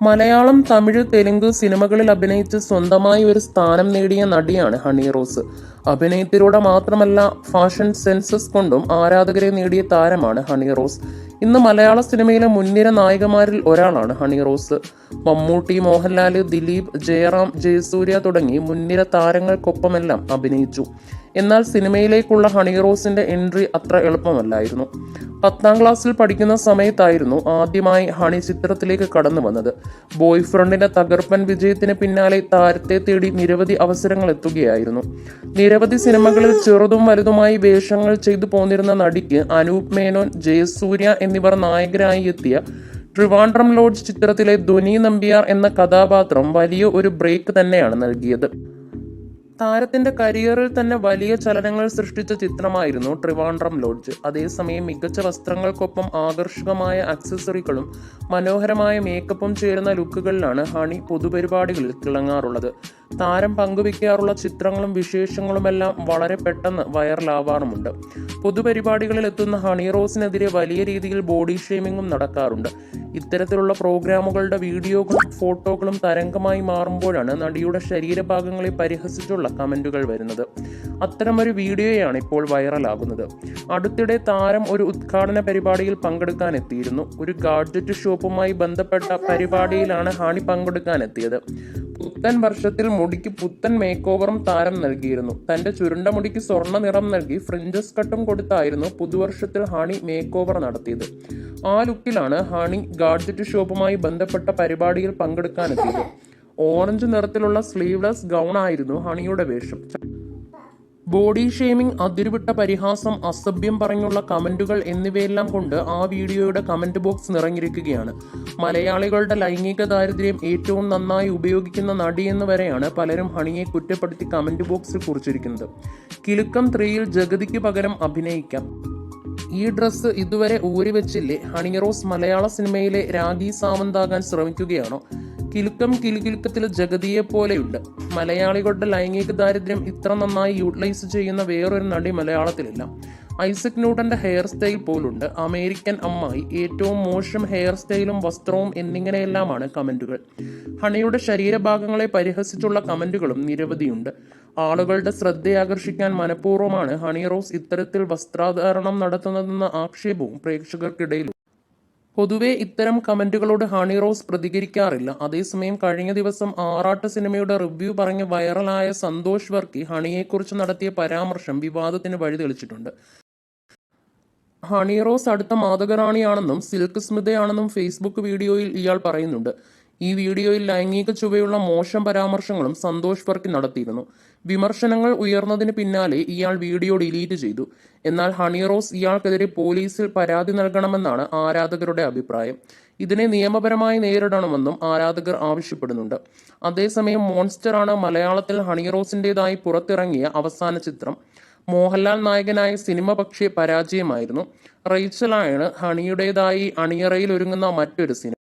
മലയാളം തമിഴ് തെലുങ്ക് സിനിമകളിൽ അഭിനയിച്ച് സ്വന്തമായി ഒരു സ്ഥാനം നേടിയ നടിയാണ് ഹണി റോസ്. അഭിനയത്തിലൂടെ മാത്രമല്ല ഫാഷൻ സെൻസസ് കൊണ്ടും ആരാധകരെ നേടിയ താരമാണ് ഹണി റോസ്. ഇന്ന് മലയാള സിനിമയിലെ മുൻനിര നായികമാരിൽ ഒരാളാണ് ഹണി റോസ്. മമ്മൂട്ടി മോഹൻലാൽ ദിലീപ് ജയറാം ജയസൂര്യ തുടങ്ങി മുൻനിര താരങ്ങൾക്കൊപ്പമെല്ലാം അഭിനയിച്ചു. എന്നാൽ സിനിമയിലേക്കുള്ള ഹണി റോസിന്റെ എൻട്രി അത്ര എളുപ്പമല്ലായിരുന്നു. പത്താം ക്ലാസ്സിൽ പഠിക്കുന്ന സമയത്തായിരുന്നു ആദ്യമായി ഹണി ചിത്രത്തിലേക്ക് കടന്നു വന്നത്. ബോയ് ഫ്രണ്ടിന്റെ തകർപ്പൻ വിജയത്തിന് പിന്നാലെ താരത്തെ തേടി നിരവധി അവസരങ്ങൾ എത്തുകയായിരുന്നു. നിരവധി സിനിമകളിൽ ചെറുതും വലുതുമായി വേഷങ്ങൾ ചെയ്തു പോന്നിരുന്ന നടിക്ക് അനൂപ് മേനോൻ ജയസൂര്യ എന്നിവർ നായകരായി എത്തിയ ട്രിവാൻഡ്രം ലോഡ്ജ് ചിത്രത്തിലെ ധ്വനി നമ്പ്യാർ എന്ന കഥാപാത്രം വലിയ ഒരു ബ്രേക്ക് തന്നെയാണ് നൽകിയത്. താരത്തിന്റെ കരിയറിൽ തന്നെ വലിയ ചലനങ്ങൾ സൃഷ്ടിച്ച ചിത്രമായിരുന്നു ട്രിവാൻഡ്രം ലോഡ്ജ്. അതേസമയം മികച്ച വസ്ത്രങ്ങൾക്കൊപ്പം ആകർഷകമായ അക്സസറികളും മനോഹരമായ മേക്കപ്പും ചേരുന്ന ലുക്കുകളിലാണ് ഹണി പൊതുപരിപാടികളിൽ തിളങ്ങാറുള്ളത്. താരം പങ്കുവയ്ക്കാറുള്ള ചിത്രങ്ങളും വിശേഷങ്ങളുമെല്ലാം വളരെ പെട്ടെന്ന് വൈറലാവാറുമുണ്ട്. പൊതുപരിപാടികളിൽ എത്തുന്ന ഹണി റോസിനെതിരെ വലിയ രീതിയിൽ ബോഡി ഷേമിങ്ങും നടക്കാറുണ്ട് ഇത്തരത്തിലുള്ള പ്രോഗ്രാമുകളുടെ വീഡിയോകളും ഫോട്ടോകളും തരംഗമായി മാറുമ്പോഴാണ് നടിയുടെ ശരീരഭാഗങ്ങളെ പരിഹസിച്ചുള്ള കമന്റുകൾ വരുന്നത്. അത്തരമൊരു വീഡിയോയാണ് ഇപ്പോൾ വൈറലാകുന്നത്. അടുത്തിടെ താരം ഒരു ഉദ്ഘാടന പരിപാടിയിൽ പങ്കെടുക്കാൻ എത്തിയിരുന്നു ഒരു ഗാഡ്ജറ്റ് ഷോപ്പുമായി ബന്ധപ്പെട്ട പരിപാടിയിലാണ് ഹണി പങ്കെടുക്കാൻ എത്തിയത് പുത്തൻ വർഷത്തിൽ മുടിക്ക് പുത്തൻ മേക്ക് ഓവറും താരം നൽകിയിരുന്നു. തന്റെ ചുരുണ്ട മുടിക്ക് സ്വർണ നിറം നൽകി ഫ്രിഞ്ചസ് കട്ടും കൊടുത്തായിരുന്നു പുതുവർഷത്തിൽ ഹണി മേക്ക് ഓവർ നടത്തിയത്. ആ ലുക്കിലാണ് ഹണി ഗാഡ്ജറ്റ് ഷോപ്പുമായി ബന്ധപ്പെട്ട പരിപാടിയിൽ പങ്കെടുക്കാനെത്തിയത്. ഓറഞ്ച് നിറത്തിലുള്ള സ്ലീവ്ലെസ് ഗൗൺ ആയിരുന്നു ഹണിയുടെ വേഷം. ബോഡി ഷേമിംഗ് അതിരുവിട്ട പരിഹാസം അസഭ്യം പറഞ്ഞുള്ള കമന്റുകൾ എന്നിവയെല്ലാം കൊണ്ട് ആ വീഡിയോയുടെ കമന്റ് ബോക്സ് നിറഞ്ഞിരിക്കുകയാണ്. മലയാളികളുടെ ലൈംഗിക ദാരിദ്ര്യം ഏറ്റവും നന്നായി ഉപയോഗിക്കുന്ന നടിയെന്ന് വരെയാണ് പലരും ഹണിയെ കുറ്റപ്പെടുത്തി കമന്റ് ബോക്സിൽ കുറിച്ചിരിക്കുന്നത്. കിലുക്കം ത്രീയിൽ ജഗതിക്ക് പകരം അഭിനയിക്കാം. ഈ ഡ്രസ്സ് ഇതുവരെ ഊരി വെച്ചില്ലേ മലയാള സിനിമയിലെ രാഗി സാവന്താകാൻ ശ്രമിക്കുകയാണോ? കിലുക്കം കിലുകിലുക്കത്തിൽ ജഗതിയെ പോലെയുണ്ട് മലയാളികളുടെ ലൈംഗിക ദാരിദ്ര്യം ഇത്ര നന്നായി യൂട്ടിലൈസ് ചെയ്യുന്ന വേറൊരു നടി മലയാളത്തിലില്ല. ഐസക് ന്യൂട്ടന്റെ ഹെയർ സ്റ്റൈൽ പോലുണ്ട്. അമേരിക്കൻ അമ്മായി ഏറ്റവും മോശം ഹെയർ സ്റ്റൈലും വസ്ത്രവും എന്നിങ്ങനെയെല്ലാമാണ് കമന്റുകൾ. ഹണിയുടെ ശരീരഭാഗങ്ങളെ പരിഹസിച്ചുള്ള കമന്റുകളും നിരവധിയുണ്ട്. ആളുകളുടെ ശ്രദ്ധയാകർഷിക്കാൻ മനഃപൂർവമാണ് ഹണി റോസ് ഇത്തരത്തിൽ വസ്ത്രാധാരണം നടത്തുന്നതെന്ന ആക്ഷേപവും പ്രേക്ഷകർക്കിടയിലുണ്ട്. പൊതുവെ ഇത്തരം കമന്റുകളോട് ഹണി റോസ് പ്രതികരിക്കാറില്ല. അതേസമയം കഴിഞ്ഞ ദിവസം ആറാട്ട് സിനിമയുടെ റിവ്യൂ പറഞ്ഞ് വൈറലായ സന്തോഷ് വർക്കി ഹണിയെക്കുറിച്ച് നടത്തിയ പരാമർശം വിവാദത്തിന് വഴിതെളിച്ചിട്ടുണ്ട്. ഹണി റോസ് അടുത്ത മാതകറാണിയാണെന്നും സിൽക്ക് സ്മിതയാണെന്നും ഫേസ്ബുക്ക് വീഡിയോയിൽ ഇയാൾ പറയുന്നുണ്ട്. ഈ വീഡിയോയിൽ ലൈംഗിക ചുവയുള്ള മോശം പരാമർശങ്ങളും സന്തോഷ് വർക്കി നടത്തിയിരുന്നു. വിമർശനങ്ങൾ ഉയർന്നതിന് പിന്നാലെ ഇയാൾ വീഡിയോ ഡിലീറ്റ് ചെയ്തു. എന്നാൽ ഹണി റോസ് ഇയാൾക്കെതിരെ പോലീസിൽ പരാതി നൽകണമെന്നാണ് ആരാധകരുടെ അഭിപ്രായം. ഇതിനെ നിയമപരമായി നേരിടണമെന്നും ആരാധകർ ആവശ്യപ്പെടുന്നുണ്ട്. അതേസമയം മോൺസ്റ്ററാണ് മലയാളത്തിൽ ഹണി റോസിന്റെതായി പുറത്തിറങ്ങിയ അവസാന ചിത്രം. മോഹൻലാൽ നായകനായ സിനിമ പക്ഷേ പരാജയമായിരുന്നു. റൈച്ചലായാണ് ഹണിയുടേതായി അണിയറയിൽ ഒരുങ്ങുന്ന മറ്റൊരു സിനിമ.